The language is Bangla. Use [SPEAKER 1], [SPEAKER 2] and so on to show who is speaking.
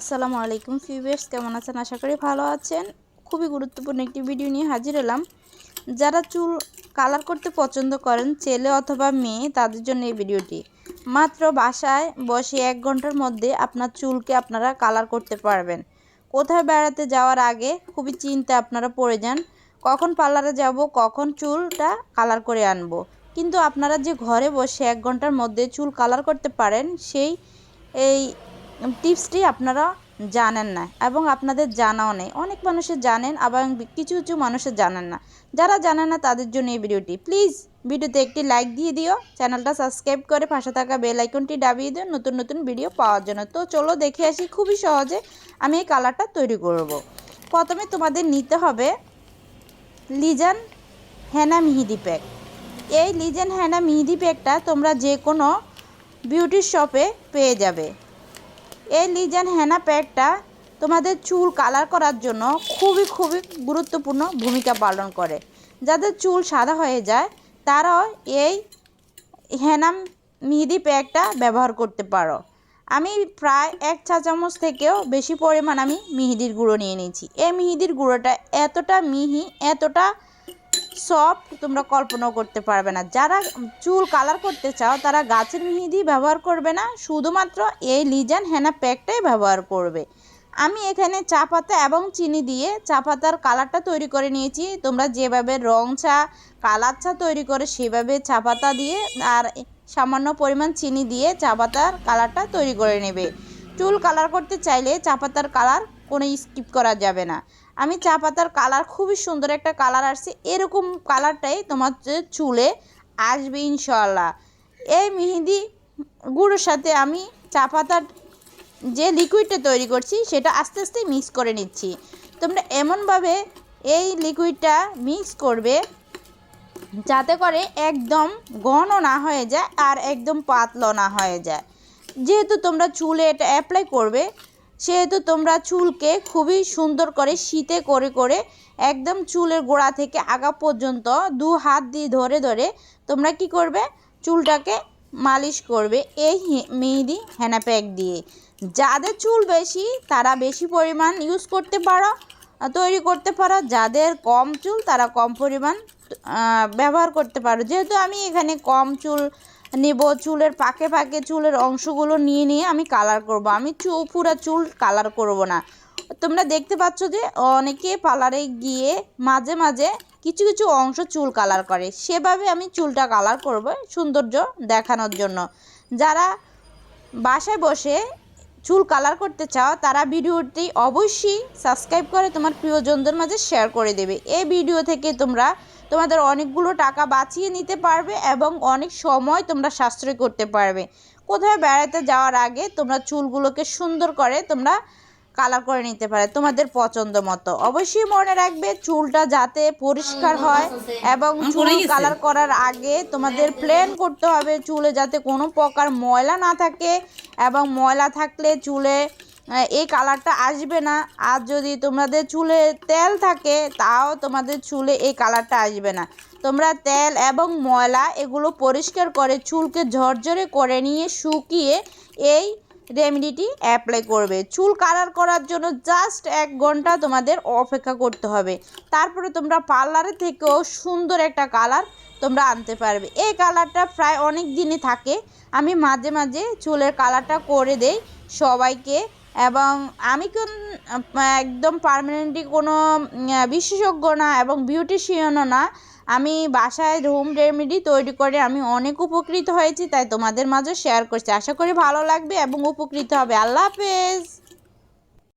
[SPEAKER 1] আসসালামু আলাইকুম ফিউয়ার্স কেমন আছেন? আশা করি ভালো আছেন। খুবই গুরুত্বপূর্ণ একটি ভিডিও নিয়ে হাজির হলাম। যারা চুল কালার করতে পছন্দ করেন, ছেলে অথবা মেয়ে, তাদের জন্য এই ভিডিওটি। মাত্র বাসায় বসে এক ঘণ্টার মধ্যে আপনার চুলকে আপনারা কালার করতে পারবেন। কোথায় বেড়াতে যাওয়ার আগে খুবই চিন্তা আপনারা পড়ে যান, কখন পার্লারে যাব, কখন চুলটা কালার করে আনব। কিন্তু আপনারা যে ঘরে বসে এক ঘণ্টার মধ্যে চুল কালার করতে পারেন, সেই এই টিপসটি আপনারা জানেন না এবং আপনাদের জানাও নেই। অনেক মানুষের জানেন, আবার কিছু কিছু মানুষের জানেন না। যারা জানেন না, তাদের জন্য এই ভিডিওটি। প্লিজ, ভিডিওতে একটি লাইক দিয়ে দিও, চ্যানেলটা সাবস্ক্রাইব করে পাশে থাকা বেল আইকনটি ডাবিয়ে দিও, নতুন নতুন ভিডিও পাওয়ার জন্য। তো চলো দেখে আসি, খুবই সহজে আমি এই কালারটা তৈরি করব। প্রথমে তোমাদের নিতে হবে লিজান হেনা মিহিদি প্যাক। এই লিজেন হ্যানা মিহিদি প্যাকটা তোমরা যে কোনো বিউটি শপে পেয়ে যাবে। এই লিজেন হেনা প্যাকটা তোমাদের চুল কালার করার জন্য খুবই খুবই গুরুত্বপূর্ণ ভূমিকা পালন করে। যাদের চুল সাদা হয়ে যায়, তারাও এই হেনা মিহিদি প্যাকটা ব্যবহার করতে পারো। আমি প্রায় এক চা চামচ থেকেও বেশি পরিমাণ আমি মিহিদির গুঁড়ো নিয়ে নিয়েছি। এই মিহিদির গুঁড়োটা এতটা মিহি, এতটা সফট তোমরা কল্পনাও করতে পারবে না। যারা চুল কালার করতে চাও, তারা গাছের মেহেদি ব্যবহার করবে না। শুধুমাত্র এই লিজান হেনা প্যাকটাই ব্যবহার করবে। আমি এখানে চা পাতা এবং চিনি দিয়ে চা পাতার কালারটা তৈরি করে নিয়েছি। তোমরা যেভাবে রং চা কালার চা তৈরি করে সেভাবে চা পাতা দিয়ে আর সামান্য পরিমাণ চিনি দিয়ে চা পাতার কালারটা তৈরি করে নেবে। চুল কালার করতে চাইলে চা পাতার কালার কোনো স্কিপ করা যাবে না। আমি চা পাতার কালার খুবই সুন্দর একটা কালার আসছে। এরকম কালারটাই তোমার চুলে আসবে ইনশাল্লাহ এই মেহেদি গুঁড়োর সাথে আমি চা পাতার যে লিকুইডটা তৈরি করছি, সেটা আস্তে আস্তে মিক্স করে নিচ্ছি। তোমরা এমনভাবে এই লিকুইডটা মিক্স করবে, যাতে করে একদম ঘন না হয়ে যায় আর একদম পাতলা না হয়ে যায়। যেহেতু তোমরা চুলে এটা অ্যাপ্লাই করবে সেহেতু তোমরা চুলকে খুবই সুন্দর করে শীতে করে করে একদম চুলের গোড়া থেকে আগা পর্যন্ত দু হাত দিয়ে ধরে ধরে তোমরা কি করবে? চুলটাকে মালিশ করবে এই মেহেদি হেনা প্যাক দিয়ে। যাদের চুল বেশি, তারা বেশি পরিমাণ ইউজ করতে পারো তৈরি করতে পারো। যাদের কম চুল, তারা কম পরিমাণ ব্যবহার করতে পারো। যেহেতু আমি এখানে কম চুল নেব চুলের পাকে পাকে চুলের অংশগুলো নিয়ে নিয়ে আমি কালার করব। আমি চু পুরো চুল কালার করব না। তোমরা দেখতে পাচ্ছ যে অনেকে পার্লারে গিয়ে মাঝে মাঝে কিছু কিছু অংশ চুল কালার করে। সেভাবে আমি চুলটা কালার করব সৌন্দর্য দেখানোর জন্য। যারা বাসায় বসে চুল কালার করতে চাও, তারা ভিডিওটি অবশ্যই সাবস্ক্রাইব করে তোমার প্রিয়জনদের মাঝে শেয়ার করে দেবে। এই ভিডিও থেকে তোমরা তোমাদের অনেকগুলো টাকা বাঁচিয়ে নিতে পারবে এবং অনেক সময় তোমরা সাশ্রয় করতে পারবে। কোথায় বেড়াতে যাওয়ার আগে তোমরা চুলগুলোকে সুন্দর করে তোমরা কালার করে নিতে পারে তোমাদের পছন্দ মতো। অবশ্যই মনে রাখবে চুলটা যাতে পরিষ্কার হয় এবং চুল কালার করার আগে তোমাদের প্লেন করতে হবে চুলে যাতে কোনো প্রকার ময়লা না থাকে এবং ময়লা থাকলে চুলে এই কালারটা আসবে না। আর যদি তোমাদের চুলে তেল থাকে তাও তোমাদের চুলে এই কালারটা আসবে না। তোমরা তেল এবং ময়লা এগুলো পরিষ্কার করে চুলকে ঝরঝরে করে নিয়ে শুকিয়ে এই রেমেডিটি অ্যাপ্লাই করবে। চুল কালার করার জন্য জাস্ট এক ঘণ্টা তোমাদের অপেক্ষা করতে হবে। তারপরে তোমরা পার্লারে থেকেও সুন্দর একটা কালার তোমরা আনতে পারবে। এই কালারটা প্রায় অনেক দিনই থাকে। আমি মাঝে মাঝে চুলের কালারটা করে দেই সবাইকে এবং আমি কোন, একদম পারমানেন্টলি কোনো বিশেষজ্ঞ না এবং বিউটিশিয়ানও না। আমি বাসায় হোম রেমেডি তৈরি করে আমি অনেক উপকৃত হয়েছি, তাই তোমাদের মাঝে শেয়ার করছি। আশা করি ভালো লাগবে এবং উপকৃত হবে। আল্লাহ হাফেজ!